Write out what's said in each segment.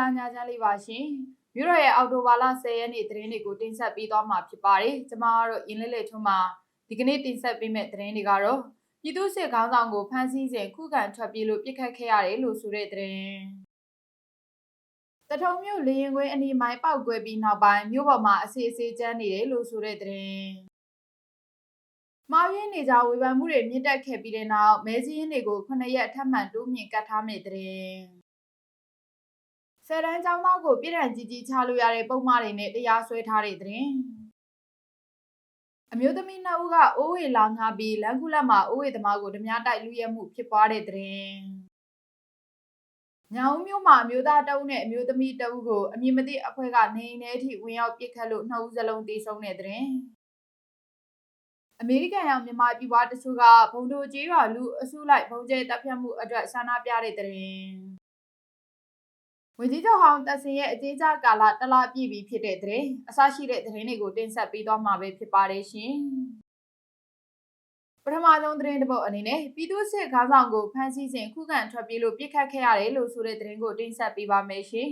လာညချမ်းလေးပါရှင်မြို့တော်ရဲ့အော်တိုဘာလ10ရက်နေ့သတင်းတွေကိုတင်ဆက်ပေးသွားမှာဖြစ်ပါတယ်ကျွန်မကတော့ရင်းလေးလေးထွန်းမှာဒီကနေ့တင်ဆက်ပေးမယ့်သတင်းတွေကတော့ပြည်သူ့စစ်ခေါင်းဆောင်ကိုဖမ်းဆီးစဉ်ခုခံထွက်ပြေးလို့ပြစ်ခတ်ခဲ့ရတယ်လို့ဆိုတဲ့သတင်းတထုံမြို့လေရင်ခွင်းအနီးမိုင်းပောက်ကွဲပြီးနောက်ပိုင်းမြို့ပေါ်မှာအစီအစီကျန်းနေတယ်လို့ဆိုတဲ့သတင်းမာရင်းနေကြဝေဖန်မှုတွေမြင့်တက်ခဲ့ပြီးတဲ့နောက်မဲစည်းရင်းတွေကို9ရက်ထပ်မံတိုးမြင့်ကတ်ထားမယ့်သတင်း ဆယ်တန်းကျောင်းသားကိုပြည်ထန်ကြီးကြီးချလို့ရတဲ့ပုံမှားတွေနဲ့တရားစွဲထားတဲ့သတင်းအမျိုးသမီးနှစ်ဦးကအိုးဝေလာငါပြီးလန်ကူလက်မှာအိုးဝေသမားကိုဓမြတိုက်လူရဲမှုဖြစ်ပွားတဲ့သတင်းညောင်မျိုးမှာအမျိုးသားတအုပ်နဲ့အမျိုးသမီးတအုပ်ကိုအမည်မသိအဖွဲ့ကနေအိမ်ထဲထိဝင်ရောက်ပစ်ခတ်လို့နှစ်ဦးစလုံးတေဆုံးတဲ့သတင်းအမေရိကန်ရောက်မြန်မာပြည်ပွားတချို့ကဘုံတို့ကျေးရွာလူအစုလိုက်ဘုံကျဲတပ်ဖြတ်မှုအတွက်ဆန္ဒပြတဲ့သတင်း ဝင်ကြီးချုပ်ဟောင်းတက်စင်ရဲ့အသေးချကာလတလားပြည့်ပြီဖြစ်တဲ့သတင်းအစရှိတဲ့သတင်းတွေကိုတင်ဆက်ပေးသွားမှာပဲဖြစ်ပါတယ်ရှင်ပထမဆုံးသတင်းတစ်ပုဒ်အနေနဲ့ပြည်သူ့စစ်ခေါင်းဆောင်ကိုဖမ်းဆီးစဉ်ခုခံထွက်ပြေးလို့ပြစ်ခတ်ခဲ့ရတယ်လို့ဆိုတဲ့သတင်းကိုတင်ဆက်ပေးပါမယ်ရှင်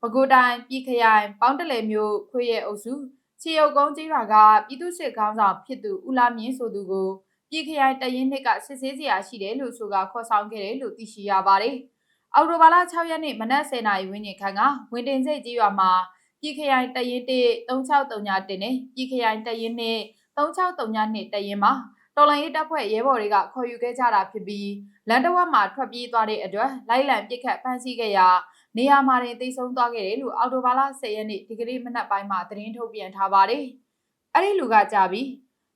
ပဲခူးတိုင်းပြည်ခရိုင်ပေါင်းတလဲမျိုးခွေရဲ့အုပ်စုချီယုတ်ကုန်းကျေးရွာကပြည်သူ့စစ်ခေါင်းဆောင်ဖြစ်သူဦးလာမြင့်ဆိုသူကိုပြည်ခရိုင်တရင်နှစ်ကစစ်ဆေးစရာရှိတယ်လို့ဆိုကခေါ်ဆောင်ခဲ့တယ်လို့သိရှိရပါတယ်။ အော်တိုဘာလ6ရက်နေ့မနက်10:00နာရီဝန်းကျင်ခန့်ကဝင်တင်စိတ်ကျေးရွာမှာပြည်ခရိုင်တရင်1 3639တင်နဲ့ပြည်ခရိုင်တရင်2 3639တရင်မှာတော်လန်ရေးတပ်ဖွဲ့ရဲဘော်တွေကခေါ်ယူခဲ့ကြတာဖြစ်ပြီးလန်တဝက်မှာထွက်ပြေးသွားတဲ့အတွက်လိုက်လံပစ်ခတ်ဖမ်းဆီးခဲ့ရာနေရာမှာတင်သိဆုံးသွားခဲ့တယ်လို့အော်တိုဘာလ10ရက်နေ့ဒီကနေ့မနက်ပိုင်းမှာသတင်းထုတ်ပြန်ထားပါတယ်။အဲ့ဒီလူကကြပြီး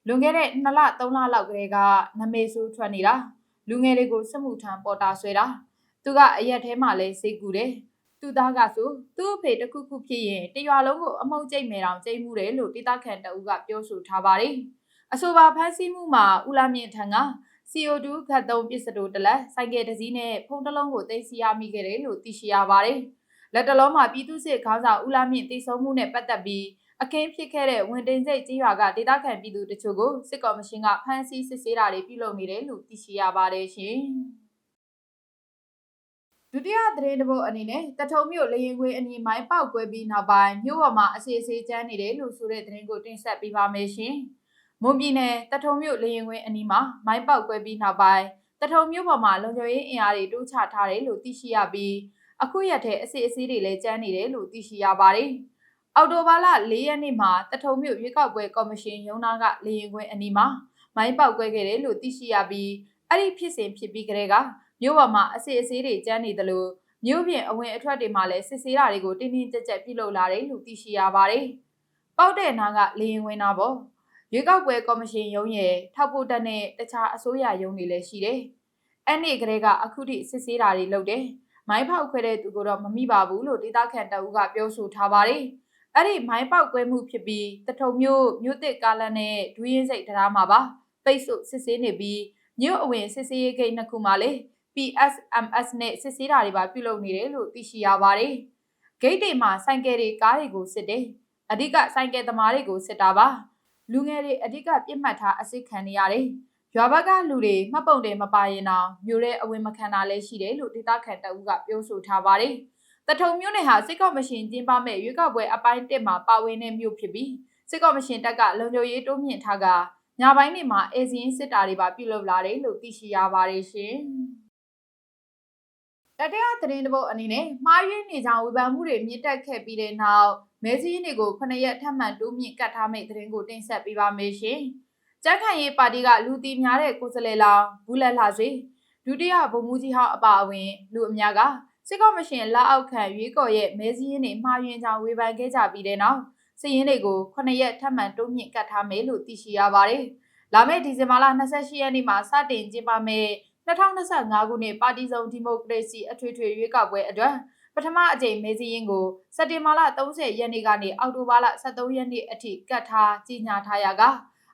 လွန်ခဲ့တဲ့2လ3လလောက်ကလေးကနမေဆိုးထွက်နေတာလူငယ်တွေကိုစစ်မှုထမ်းပေါ်တာဆွဲတာ သူကအရက်ထဲမှာလဲစိတ်ကူတယ်သူသားကဆိုသူ့အဖေတစ်ခုခုဖြစ်ရင်တရွာလုံးကိုအမုံကျိတ်မယ်တောင်ကျိတ်မှုတယ်လို့တိတခန့်တအူးကပြောဆိုထားပါတယ်အဆိုပါဖမ်းဆီးမှုမှာဦးလာမြင့်ထံက CO2 ခတ်သုံးပစ္စတိုတလက်ဆိုင်ကယ်တစ်စီးနဲ့ဖုန်းတစ်လုံးကိုသိမ်းဆည်းရမိခဲ့တယ်လို့သိရှိရပါတယ်။လက်တလုံးမှာပြည်သူ့စစ်ခေါင်းဆောင်ဦးလာမြင့်တိစုံမှုနဲ့ပတ်သက်ပြီးအခင်းဖြစ်ခဲ့တဲ့ဝင်တင်စိတ်ကြီးရွာကဒေသခံပြည်သူတချို့ကိုစစ်ကော်မရှင်ကဖမ်းဆီးစစ်ဆေးတာတွေပြုလုပ်နေတယ်လို့သိရှိရပါတယ်ရှင်။ ဒုတိယသတင်းတစ်ပုဒ်အနေနဲ့တထုံမြို့လေရင်ခွေအနီမိုင်းပေါက်ကွဲပြီးနောက်ပိုင်းမြို့ပေါ်မှာအစီအစီကျန်းနေတယ်လို့ဆိုတဲ့သတင်းကိုတင်ဆက်ပေးပါမယ်ရှင်။မွန်ပြည်နယ်တထုံမြို့လေရင်ခွင်းအနီးမှာမိုင်းပေါက်ကွဲပြီးနောက်ပိုင်းတထုံမြို့ပေါ်မှာလုံခြုံရေးအင်အားတွေတိုးချထားတယ်လို့သိရှိရပြီးအခုရက်ထဲအစီအစီတွေလည်းကျန်းနေတယ်လို့သိရှိရပါတယ်။အော်တိုဘာလ၄ရက်နေ့မှာတထုံမြို့ရွေးကောက်ပွဲကော်မရှင်ရုံးနာကလေရင်ခွင်းအနီးမှာမိုင်းပေါက်ကွဲခဲ့တယ်လို့သိရှိရပြီးအဲ့ဒီဖြစ်စဉ်ဖြစ်ပြီးကတည်းက မြို့ပေါ်မှာအစီအစီတွေကျန်းနေတယ်လို့မြို့ပြင်အဝင်အထွက်တွေမှာလည်းစစ်ဆေးတာတွေကိုတင်းတင်းကြပ်ကြပ်ပြုလုပ်လာတယ်လို့သိရှိရပါတယ်။ပေါက်တဲ့နားကလေရင်ခွင်းနာပေါ့ရွေးကောက်ပွဲကော်မရှင်ရုံးရဲ့ထောက်ပို့တက်နဲ့တခြားအစိုးရရုံးတွေလည်းရှိတယ်။အဲ့နေ့ကလေးကအခုထိစစ်ဆေးတာတွေလုပ်တယ်။မိုင်းဖောက်ခွဲတဲ့သူကတော့မမိပါဘူးလို့ဒေသခံတအူးကပြောဆိုထားပါတယ်။အဲ့ဒီမိုင်းပေါက်ကွဲမှုဖြစ်ပြီးတထုံမျိုးမြို့တစ်ကားလန်နဲ့ဒူးရင်စိတ်တရားမှာပါပိတ်ဆို့စစ်ဆေးနေပြီးမြို့အဝင်စစ်ဆေးရေးဂိတ်နှစ်ခုမှာလေ PSMS နဲ့စစ်ဆေးတာတွေပါပြုလုပ်နေတယ်လို့သိရှိရပါတယ်။ဂိတ်တွေမှာဆိုင်ကယ်တွေကားတွေကိုစစ်တယ်။အဓိကဆိုင်ကယ်သမားတွေကိုစစ်တာပါ။လူငယ်တွေအဓိကပြစ်မှတ်ထားအစိတ်ခံနေရတယ်။ရွာဘက်ကလူတွေမှတ်ပုံတယ်မပါရင်တော့မျိုးတဲ့အဝင်မခံတာလည်းရှိတယ်လို့ဒေသခံတအူးကပြောဆိုထားပါတယ်။တထုံမျိုးနယ်ဟာစစ်ကော့မရှင်ကျင်းပမဲ့ရွေးကောက်ပွဲအပိုင်းတစ်မှာပါဝင်တဲ့မြို့ဖြစ်ပြီးစစ်ကော့မရှင်တပ်ကလုံခြုံရေးတိုးမြင့်ထားကညပိုင်းတွေမှာအေဇင်းစစ်တာတွေပါပြုလုပ်လာတယ်လို့သိရှိရပါတယ်ရှင်။ တတိယသတင်းတစ်ပုဒ်အနေနဲ့မှားယွင်းနေကြောင်ဝေဖန်မှုတွေမြင့်တက်ခဲ့ပြီးတဲ့နောက်မဲစည်းတွေကို9ရက်ထပ်မံတိုးမြင့်ကတ်ထားမယ့်သတင်းကိုတင်ဆက်ပေးပါမယ်ရှင်။ကြက်ခိုင်ရေးပါတီကလူတီများတဲ့ကိုယ်စားလှယ်လောင်ဘူးလက်လှစေဒုတိယဗိုလ်မှူးကြီးဟောင်းအပါအဝင်လူအများကစစ်ကော်မရှင်လက်အောက်ခံရွေးကော်ရဲ့မဲစည်းရင်းတွေမှားယွင်းကြောင်းဝေဖန်ခဲ့ကြပြီးတဲ့နောက်စည်ရင်းတွေကို9ရက်ထပ်မံတိုးမြင့်ကတ်ထားမယ်လို့သိရှိရပါတယ်။လာမယ့်ဒီဇင်ဘာလ28ရက်နေ့မှာစတင်ကျင်းပမယ့် 2025ခုနှစ်ပါတီစုံဒီမိုကရေစီအထွေထွေရွေးကောက်ပွဲအတွက်ပထမအကြိမ်မဲစည်းရင်ကိုစက်တင်ဘာလ30ရက်နေ့ကနေအောက်တိုဘာလ23ရက်နေ့အထိကတ်ထားကြီးညာထားရက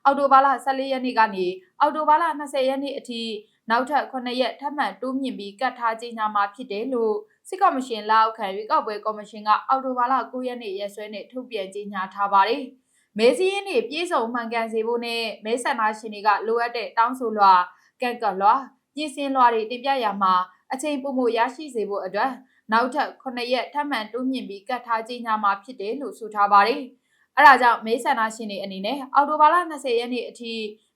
အောက်တိုဘာလ14ရက်နေ့ကနေအောက်တိုဘာလ20ရက်နေ့အထိနောက်ထပ်9ရက်ထပ်မံတိုးမြင့်ပြီးကတ်ထားကြီးညာမှာဖြစ်တယ်လို့စစ်ကော်မရှင်လက်အောက်ခံရွေးကောက်ပွဲကော်မရှင်ကအောက်တိုဘာလ9ရက်နေ့ရက်စွဲနဲ့ထုတ်ပြန်ကြီးညာထားပါတယ်။မဲစည်းရင်တွေပြည်စုံမှန်ကန်စေဖို့နဲ့မဲဆန္ဒရှင်တွေကလိုအပ်တဲ့တောင်းဆိုလွှာကန့်ကလွှာ ပြင်ဆင်လွှာတွေတင်ပြရမှာအချိန်ပုံမရရှိစေဖို့အတွက်နောက်ထပ်9ရက်ထပ်မံတိုးမြင့်ပြီးကတ်ထားကြေညာမှာဖြစ်တယ်လို့ဆိုထားပါတယ်။အဲဒါကြောင့်မဲဆန္ဒရှင်တွေအနေနဲ့အော်တိုဘာလ20ရက်နေ့အထိ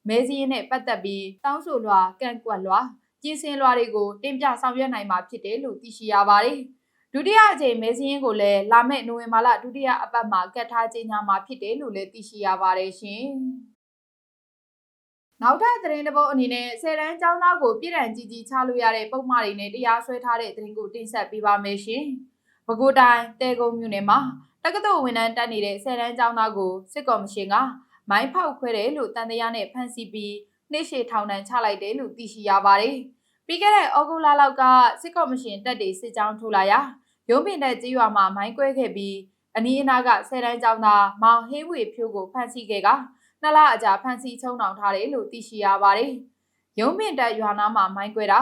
မဲစည်းရင်းနဲ့ပတ်သက်ပြီးတောင်းဆိုလွှာကန့်ကွက်လွှာပြင်ဆင်လွှာတွေကိုတင်ပြဆောင်ရွက်နိုင်မှာဖြစ်တယ်လို့သိရှိရပါတယ်။ဒုတိယအကြိမ်မဲစည်းရင်းကိုလည်းလာမယ့်နိုဝင်ဘာလဒုတိယအပတ်မှာကတ်ထားကြေညာမှာဖြစ်တယ်လို့လည်းသိရှိရပါတယ်ရှင်။ နောက်ထပ်သတင်းတစ်ပုဒ်အနေနဲ့ဆယ်တန်းကျောင်းသားကိုပြည်ထန်ကြီးကြီးချလို့ရတဲ့ပုံမှားတွေနဲ့တရားစွဲထားတဲ့သတင်းကိုတင်ဆက်ပေးပါမယ်ရှင်။ပဲခူးတိုင်းတဲကုန်းမြို့နယ်မှာတက္ကသိုလ်ဝန်ထမ်းတက်နေတဲ့ဆယ်တန်းကျောင်းသားကိုစစ်ကော်မရှင်ကမိုင်းဖောက်ခွဲတယ်လို့တန်တရားနဲ့ဖမ်းဆီးပြီးနှိပ်ရှေထောင်ဒဏ်ချလိုက်တယ်လို့သိရှိရပါတယ်။ပြီးခဲ့တဲ့ဩဂုတ်လလောက်ကစစ်ကော်မရှင်တပ်တွေစစ်ကြောင်းထိုးလာရာရုံးပင်တဲ့ကြေးရွာမှာမိုင်းကွဲခဲ့ပြီးအနီးအနားကဆယ်တန်းကျောင်းသားမောင်ဟေးဝေဖြိုးကိုဖမ်းဆီးခဲ့က နှစ်လအကြာဖမ်းဆီးချုံနှောင်ထားတယ်လို့သိရှိရပါတယ်။ရုံးပင်တပ်ရွာနာမှာမိုင်းကွဲတာ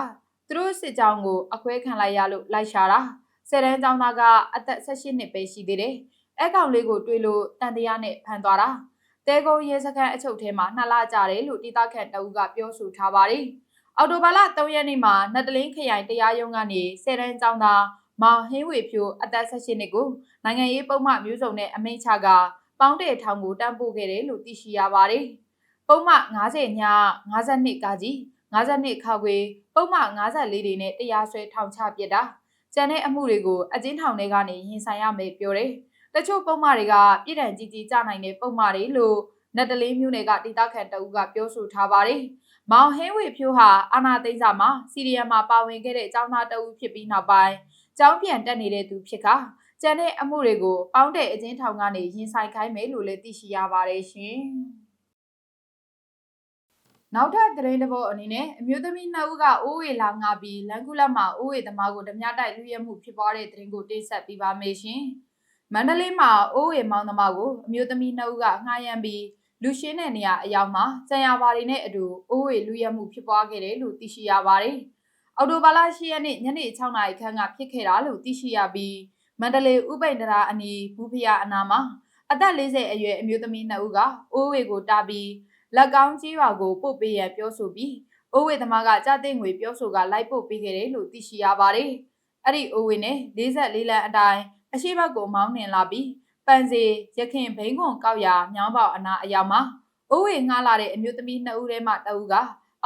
သူတို့စစ်ကြောင်းကိုအခွဲခံလိုက်ရလို့လိုက်ရှာတာဆယ်တန်းကျောင်းသားကအသက်16နှစ်ပဲရှိသေးတယ်။အဲကောင်လေးကိုတွေ့လို့တန်တရားနဲ့ဖမ်းသွားတာ။တဲကုန်းရဲစခန်းအချုပ်ထဲမှာနှစ်လကြာတယ်လို့တိတခန့်တအူးကပြောဆိုထားပါတယ်။အော်တိုဘာလ3ရက်နေ့မှာနတ်တလင်းခရိုင်တရားရုံးကနေဆယ်တန်းကျောင်းသားမောင်ဟင်းဝေဖြိုးအသက်16နှစ်ကိုနိုင်ငံရေးပုံမှန်မျိုးစုံနဲ့အမိန့်ချက ပေါင်းတဲ့ထောင်ကိုတန်းပို့ခဲ့တယ်လို့သိရှိရပါတယ်။ပုံမှန်90ည52ကကြီး52ခါခွေပုံမှန်54တွေနဲ့တရားစွဲထောင်ချပြစ်တာကျန်တဲ့အမှုတွေကိုအကျဉ်းထောင်တွေကနေရင်ဆိုင်ရမယ်ပြောတယ်။တချို့ပုံမှန်တွေကပြည်ထန်ကြီးကြီးကြနိုင်တဲ့ပုံမှန်တွေလို့နတ်တလေးမျိုးနယ်ကဒေသခံတအူးကပြောဆိုထားပါတယ်။မောင်ဟင်းဝေဖြိုးဟာအာနာသိန်းစာမှာစီရီယံမှာပါဝင်ခဲ့တဲ့အကြောင်းသားတအူးဖြစ်ပြီးနောက်ပိုင်းကျောင်းပြန်တက်နေတဲ့သူဖြစ်က ကျန်တဲ့အမှုတွေကိုပေါင်းတဲ့အချင်းထောင်ကနေရင်ဆိုင်ခိုင်းမယ်လို့လည်းသိရှိရပါတယ်ရှင်။နောက်ထပ်သတင်းတစ်ပုဒ်အနေနဲ့အမျိုးသမီးနှစ်ဦးကအိုးဝေလာငါပြီးလန်ကူလက်မှာအိုးဝေသမားကိုဓမြတိုက်လူရဲမှုဖြစ်ပွားတဲ့သတင်းကိုတင်ဆက်ပေးပါမယ်ရှင်။မန္တလေးမှာအိုးဝေမောင်သမားကိုအမျိုးသမီးနှစ်ဦးကငှားရမ်းပြီးလူရှင်းတဲ့နေရာအရောက်မှာကြံရပါတွေနဲ့အတူအိုးဝေလူရဲမှုဖြစ်ပွားခဲ့တယ်လို့သိရှိရပါတယ်။အော်တိုဘာလ10ရက်နေ့ညနေ6နာရီခန့်ကဖြစ်ခဲ့တာလို့သိရှိရပြီး မန္တလေးဥပိန်တရာအနီးဘူးဖျားအနာမှာအသက်40အရွယ်အမျိုးသမီးနှစ်ဦးကအိုးဝေကိုတားပြီးလက်ကောင်းကြီးရွာကိုပို့ပေးရန်ပြောဆိုပြီးအိုးဝေသမားကကြတဲ့ငွေပြောဆိုကလိုက်ပို့ပေးခဲ့တယ်လို့သိရှိရပါတယ်။အဲ့ဒီအိုးဝေနဲ့44လမ်းအတိုင်းအရှိဘက်ကိုမောင်းနှင်လာပြီးပန်စီရခင်ဘိန်းကွန်ကောက်ရာမြောင်းပေါအနာအရောက်မှာအိုးဝေငှားလာတဲ့အမျိုးသမီးနှစ်ဦးထဲမှတဦးက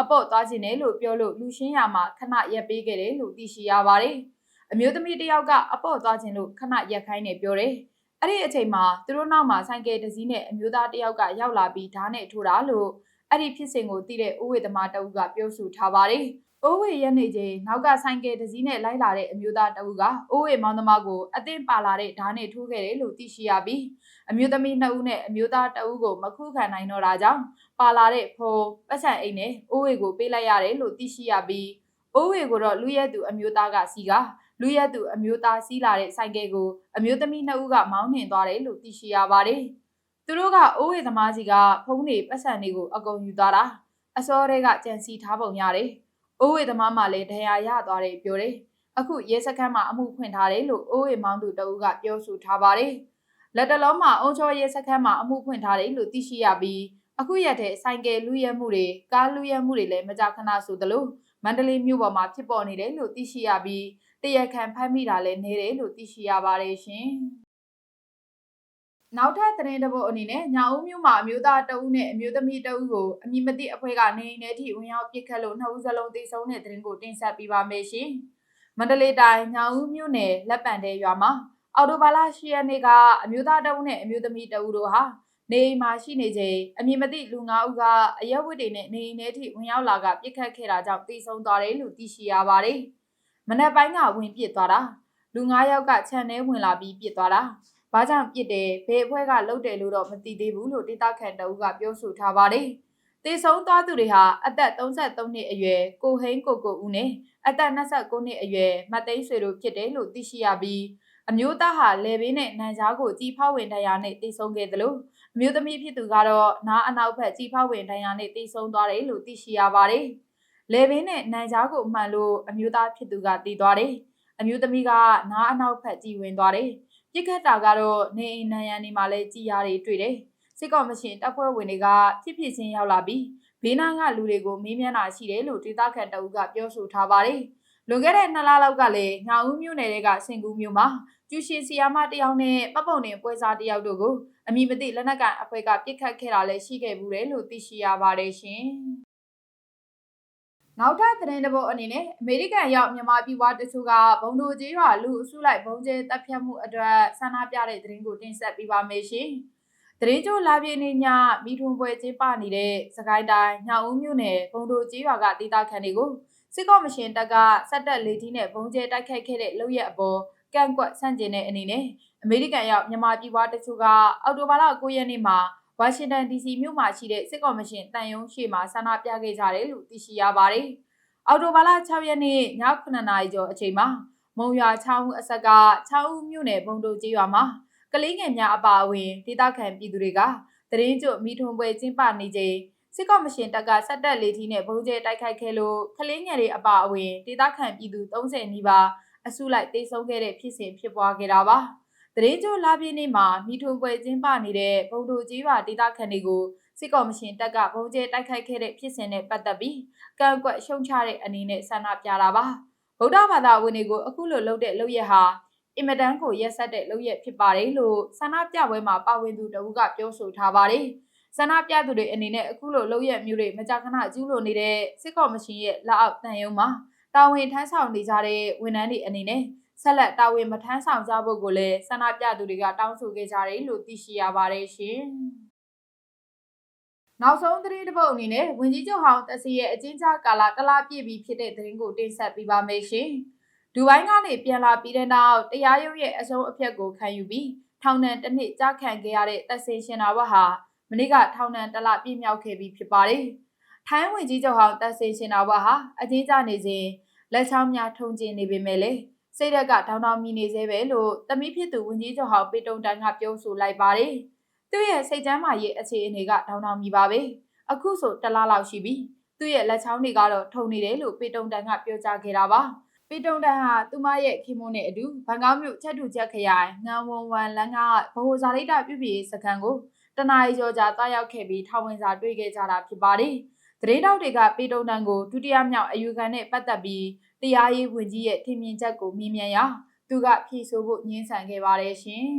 အပေါ့သွားခြင်းတယ်လို့ပြောလို့လူရှင်းရမှာခဏရက်ပေးခဲ့တယ်လို့သိရှိရပါတယ်။ အမျိုးသမီးတစ်ယောက်ကအပေါ့သွားခြင်းလို့ခဏရက်ခိုင်းနေပြောတယ်။အဲ့ဒီအချိန်မှာသူတို့နောက်မှာဆိုင်ကယ်တစ်စီးနဲ့အမျိုးသားတစ်ယောက်ကရောက်လာပြီးဓာတ်နဲ့ထိုးတာလို့အဲ့ဒီဖြစ်စဉ်ကိုသိတဲ့အိုးဝေသမားတအုပ်ကပြောဆိုထားပါတယ်။အိုးဝေရက်နေချင်းနောက်ကဆိုင်ကယ်တစ်စီးနဲ့လိုက်လာတဲ့အမျိုးသားတအုပ်ကအိုးဝေမောင်သမားကိုအသင့်ပါလာတဲ့ဓာတ်နဲ့ထိုးခဲ့တယ်လို့သိရှိရပြီးအမျိုးသမီးနှစ်ဦးနဲ့အမျိုးသားတအုပ်ကိုမခုခံနိုင်တော့တာကြောင့်ပါလာတဲ့ဖိုးပတ်စံအိမ်နဲ့အိုးဝေကိုပေးလိုက်ရတယ်လို့သိရှိရပြီးအိုးဝေကိုတော့လူရဲသူအမျိုးသားကစီက လူရက်သူအမျိုးသားစီးလာတဲ့ဆိုင်ကယ်ကိုအမျိုးသမီးနှစ်ဦးကမောင်းနှင်သွားတယ်လို့သိရှိရပါတယ်။သူတို့ကအိုးဝေသမားစီကဖုံးနေပတ်စံတွေကိုအကုန်ယူသွားတာအစောတွေကကြံစီထားပုံရတယ်။အိုးဝေသမားမှလည်းဒဏ်ရာရသွားတယ်ပြောတယ်။အခုရဲစခန်းမှာအမှုဖွင့်ထားတယ်လို့အိုးဝေမောင်းသူတဦးကပြောဆိုထားပါတယ်။လက်တလုံးမှာအုံချောရဲစခန်းမှာအမှုဖွင့်ထားတယ်လို့သိရှိရပြီးအခုရက်တဲ့ဆိုင်ကယ်လူရဲမှုတွေကားလူရဲမှုတွေလည်းမကြာခဏဆိုသလိုမန္တလေးမြို့ပေါ်မှာဖြစ်ပေါ်နေတယ်လို့သိရှိရပြီး တရားခံဖမ်းမိတာလည်းနေတယ်လို့သိရှိရပါတယ်ရှင်။နောက်ထပ်သတင်းတစ်ပုဒ်အနေနဲ့ညောင်ဦးမြို့မှာအမျိုးသားတဦးနဲ့အမျိုးသမီးတဦးကိုအမည်မသိအဖွဲ့ကနေနေထိဝင်ရောက်ပစ်ခတ်လို့နှစ်ဦးစလုံးသေဆုံးတဲ့သတင်းကိုတင်ဆက်ပေးပါမယ်ရှင်။မန္တလေးတိုင်းညောင်ဦးမြို့နယ်လက်ပံတဲရွာမှာအော်တိုဘာလ10ရက်နေ့ကအမျိုးသားတဦးနဲ့အမျိုးသမီးတဦးတို့ဟာနေအိမ်မှာရှိနေချိန်အမည်မသိလူ၅ဦးကအရက်ဝတ်တွေနဲ့နေအိမ်ထဲထိဝင်ရောက်လာကပြစ်ခတ်ခဲ့တာကြောင့်တိဆုံးသွားတယ်လို့သိရှိရပါတယ်။ မနက်ပိုင်းကဝင်ပစ်သွားတာလူ၅ယောက်ကခြံထဲဝင်လာပြီးပစ်သွားတာဘာကြောင့်ပစ်တယ်ဘယ်အဖွဲ့ကလုပ်တယ်လို့တော့မသိသေးဘူးလို့ဒေတာခန်တအုပ်ကပြောဆိုထားပါတယ်တေဆုံးသွားသူတွေဟာအသက်33နှစ်အရွယ်ကိုဟိန်းကိုကိုဦးနဲ့အသက်29နှစ်အရွယ်မသိန်းဆွေတို့ဖြစ်တယ်လို့သိရှိရပြီးအမျိုးသားဟာလေဘေးနဲ့နန်ကြားကိုကြီးဖောက်ဝင်တရားနဲ့တိတ်ဆုံးခဲ့တယ်လို့အမျိုးသမီးဖြစ်သူကတော့နားအနောက်ဘက်ကြီးဖောက်ဝင်တရားနဲ့တိတ်ဆုံးသွားတယ်လို့သိရှိရပါတယ်။ လေဘင်းနဲ့နန်ကြားကိုမှန်လို့အမျိုးသားဖြစ်သူကတည်သွားတယ်။အမျိုးသမီးကနားအနောက်ဖက်ကြည်ဝင်သွားတယ်။ပြစ်ခတ်တာကတော့နေအိမ်နန်ရန်နေမှာလဲကြည်ရာတွေတွေ့တယ်။စစ်ကော်မရှင်တပ်ဖွဲ့ဝင်တွေကဖြစ်ဖြစ်ချင်းရောက်လာပြီးဘေးနားကလူတွေကိုမေးမြန်းတာရှိတယ်လို့ဒေသခံတအုပ်ကပြောဆိုထားပါတယ်။လွန်ခဲ့တဲ့နှစ်လလောက်ကလည်းညောင်ဦးမြို့နယ်ကစင်ကူးမြို့မှာကျူရှင်စီယာမတယောက်နဲ့ပတ်ပုံတင်ပွဲစားတယောက်တို့ကိုအမိမသိလက်နက်ကန်အဖွဲ့ကပြစ်ခတ်ခဲ့တာလည်းရှိခဲ့ဘူးတယ်လို့သိရှိရပါတယ်ရှင်။ နောက်ထပ်သတင်းတစ်ပုဒ်အနေနဲ့အမေရိကန်ရောက်မြန်မာပြည်ပွားတချို့ကဘုံတို့ကြီးရွာလူအစုလိုက်ဘုံကျဲတပ်ဖြတ်မှုအတွက်ဆန္ဒပြတဲ့သတင်းကိုတင်ဆက်ပေးပါမယ်ရှင်။သတင်းကြိုလာပြည့်နေညမိထွန်ပွဲကျင်းပနေတဲ့စကိုင်းတိုင်းညောင်ဦးမြို့နယ်ဘုံတို့ကြီးရွာကဒေသခံတွေကိုစစ်ကော့မရှင်တပ်ကစက်တက်လေးကြီးနဲ့ဘုံကျဲတိုက်ခိုက်ခဲ့တဲ့လုပ်ရက်အပေါ်ကန့်ကွက်ဆန့်ကျင်တဲ့အနေနဲ့အမေရိကန်ရောက်မြန်မာပြည်ပွားတချို့ကအောက်တိုဘာလ9ရက်နေ့မှာ ဝါရှင်တန် DC မြို့မှာရှိတဲ့စစ်ကော်မရှင်တန်ယုံရှိမှာဆန္ဒပြခဲ့ကြတယ်လို့သိရှိရပါတယ်။အော်တိုဘာလ6ရက်နေ့ည9နာရီကျော်အချိန်မှာမုံရွာချောင်းဦးအဆက်ကချောင်းဦးမြို့နယ်ဘုံတို့ကျေးရွာမှာကလေးငယ်များအပါအဝင်ဒေသခံပြည်သူတွေကတရင်ကျွမိထုံပွဲကျင်းပနေချိန်စစ်ကော်မရှင်တပ်ကစက်တက်လေးထီးနဲ့ဘုံကျဲတိုက်ခိုက်ခဲ့လို့ကလေးငယ်တွေအပါအဝင်ဒေသခံပြည်သူ30နီးပါးအစုလိုက်တိတ်ဆုံးခဲ့တဲ့ဖြစ်စဉ်ဖြစ်ပွားခဲ့တာပါ။ တရင်ကျိုးလာပြင်းနေ့မှာမိထုံပွဲကျင်းပနေတဲ့ဘုံတို့ကြီးရွာဒေသခံတွေကိုစစ်ကော်မရှင်တပ်ကဘုံကျဲတိုက်ခိုက်ခဲ့တဲ့ဖြစ်စဉ်နဲ့ပတ်သက်ပြီးကန့်ကွက်ရှုံချတဲ့အနေနဲ့ဆန္ဒပြတာပါ။ဗုဒ္ဓဘာသာဝင်တွေကိုအခုလိုလုပ်တဲ့လုပ်ရက်ဟာအင်မတန်ကိုရက်ဆက်တဲ့လုပ်ရက်ဖြစ်ပါတယ်လို့ဆန္ဒပြပွဲမှာပါဝင်သူတဦးကပြောဆိုထားပါတယ်။ဆန္ဒပြသူတွေအနေနဲ့အခုလိုလုပ်ရက်မျိုးတွေမကြာခဏကျူးလွန်နေတဲ့စစ်ကော်မရှင်ရဲ့လက်အောက်တန်ယုံမှာတာဝန်ထမ်းဆောင်နေကြတဲ့ဝန်ထမ်းတွေအနေနဲ့ ဆက်လက်တာဝန်မထမ်းဆောင်ကြဖို့ကိုလည်းဆန္ဒပြသူတွေကတောင်းဆိုခဲ့ကြတယ်လို့သိရှိရပါတယ်ရှင်။နောက်ဆုံးသတင်းတစ်ပုဒ်အနေနဲ့ဝင်ကြီးချုပ်ဟောင်းတက်စီရဲ့အချင်းကြားကာလတလားပြည့်ပြီဖြစ်တဲ့သတင်းကိုတင်ဆက်ပေးပါမယ်ရှင်။ဒူဘိုင်းကနေပြန်လာပြီးတဲ့နောက်တရားရုံးရဲ့အဆုံးအဖြတ်ကိုခံယူပြီးထောင်ဒဏ်တစ်နှစ်ကြာခံခဲ့ရတဲ့တက်စင်ရှင်နာဝတ်ဟာမနေ့ကထောင်ဒဏ်တစ်လပြည့်မြောက်ခဲ့ပြီးဖြစ်ပါတယ်။ထိုင်းဝင်ကြီးချုပ်ဟောင်းတက်စင်ရှင်နာဝတ်ဟာအချင်းကြားနေစဉ်လက်ချောင်းများထုံကျင်နေပေမဲ့လည်း စိတ်ရက်ကတောင်းတောင်းမိနေသေးပဲလို့တမိဖြစ်သူဝင်ကြီးချုပ်ဟောင်းပေတုံတန်ကပြောဆိုလိုက်ပါတယ်။သူ့ရဲ့စိတ်ချမ်းမာရေးအခြေအနေကတောင်းတောင်းမိပါပဲ။အခုဆိုတလားလောက်ရှိပြီ။သူ့ရဲ့လက်ချောင်းတွေကတော့ထုံနေတယ်လို့ပေတုံတန်ကပြောကြားခဲ့တာပါ။ပေတုံတန်ဟာသူမရဲ့ခင်မွန်းနဲ့အတူဘန်ကောက်မြို့ချက်တူချက်ခရိုင်ငံဝွန်ဝမ်လန်းကဗဟိုဇာတိတပြုပြည်စခန်းကိုတနအီကျော်ကြာတားရောက်ခဲ့ပြီးထောင်ဝင်စာတွေ့ခဲ့ကြတာဖြစ်ပါတယ်။ သတင်းတောက်တွေကပေတုံတန်ကိုဒုတိယမြောက်အယူခံနဲ့ပတ်သက်ပြီးတရားရေးဝန်ကြီးရဲ့ထင်မြင်ချက်ကိုမြင်မြန်ရာသူကဖြေဆိုဖို့ညှင်းဆန်ခဲ့ပါတယ်ရှင်။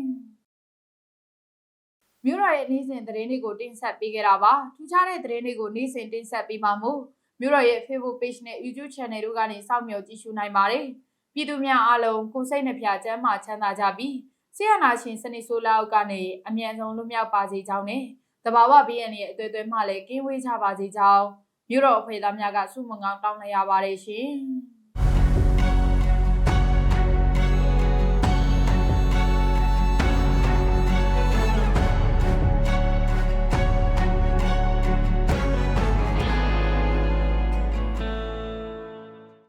မြို့တော်ရဲ့နေ့စဉ်သတင်းတွေကိုတင်ဆက်ပေးခဲ့တာပါ။ထူးခြားတဲ့သတင်းတွေကိုနေ့စဉ်တင်ဆက်ပေးပါမို့မြို့တော်ရဲ့ Facebook Page နဲ့ YouTube Channel တို့ကနေစောင့်မျှော်ကြည့်ရှုနိုင်ပါတယ်။ပြည်သူများအားလုံးကိုယ်စိတ်နှပြချမ်းသာချမ်းသာကြပြီးဆရာနာရှင်စနစ်ဆိုးလောက်ကနေအမြန်ဆုံးလွတ်မြောက်ပါစေကြောင်းနဲ့ တဘာဝဘေးရန်ရဲ့အသွေးသွေးမှလည်းကင်းဝေးကြပါစေကြောင်းမြို့တော်အဖွဲ့သားများကဆုမွန်ကောင်းတောင်းလိုက်ရပါတယ်ရှင်။